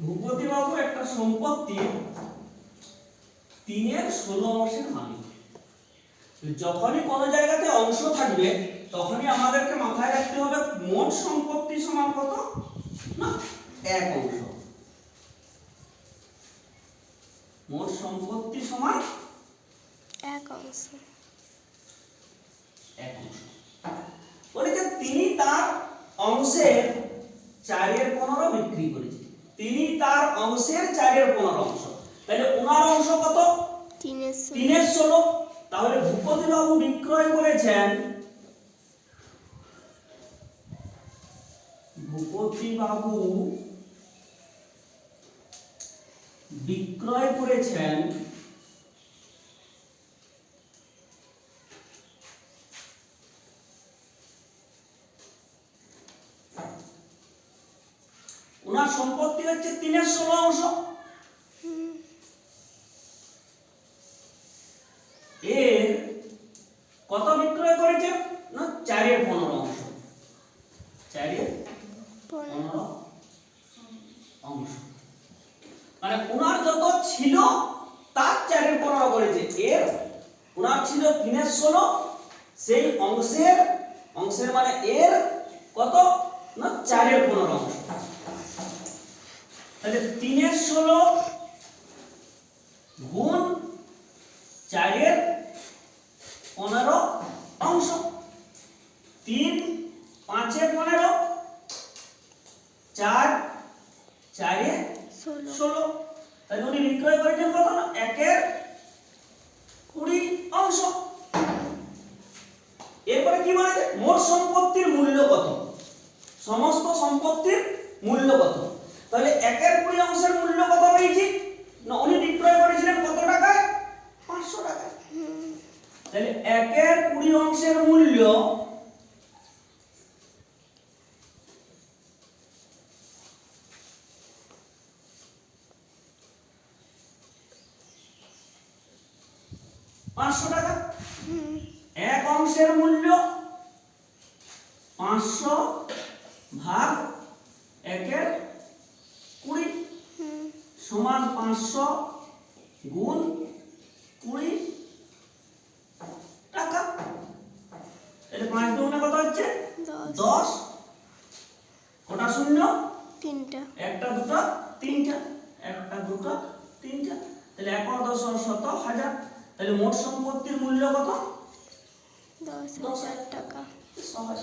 ভূপতি বাবু একটা সম্পত্তি তিনের ষোলো অংশের মালিক। যখনই কোনো জায়গাতে অংশ থাকবে তখনই আমাদেরকে মাথায় রাখতে হবে মোট সম্পত্তি সমান কত? না এক অংশ। মোট সম্পত্তি সমান এক অংশ। এক অংশ। তিনি তার অংশের চারের পনেরো বিক্রি করেছে তিনি তার অংশের চারের পনেরো অংশ। তাহলে ওনার অংশ কত? তিনের ষোলো তাহলে ভূপতি বাবু বিক্রয় করেছেন। ভূপতি বাবু বিক্রয় করেছেন ওনার সম্পত্তি হচ্ছে তিনের ষোলো অংশ। এর কত বিক্রয় করেছে? না, চারের পনেরো অংশ। চারের পনেরো অংশ। মানে ওনার যত ছিল, তার চারের পনেরো করেছে। এর ওনার ছিল তিনের ষোলো, সেই অংশের অংশের মানে এর কত? না, চারের পনেরো অংশ। তাহলে তিনের ষোলো গুণ চারের পনেরো অংশ। তিন পাঁচে পনেরো চার চারে ষোলো। তাহলে উনি বিক্রয় করেছেন কত? না একের কুড়ি অংশ। এরপরে কি বলেছে? মোট সম্পত্তির মূল্য কত? সমস্ত সম্পত্তির মূল্য কত? তাহলে একের কুড়ি অংশের মূল্য কত পেয়েছি? না, উনি বিক্রয় করেছিলেন কত টাকায়? পাঁচশো টাকায়। তাহলে একের কুড়ি অংশের মূল্য পাঁচশো টাকা। এক অংশের মূল্য পাঁচশো ভাগ একের সমান পাঁচশো গুণ কুড়ি টাকা। তাহলে পাঁচ দুগুণে কত হচ্ছে? দশ। কটা শূন্য? তিনটা। একটা দুটো তিনটা। একটা দুটো তিনটা। তাহলে এক দশ শত হাজার। তাহলে মোট সম্পত্তির মূল্য কত? দশ হাজার টাকা। সহজ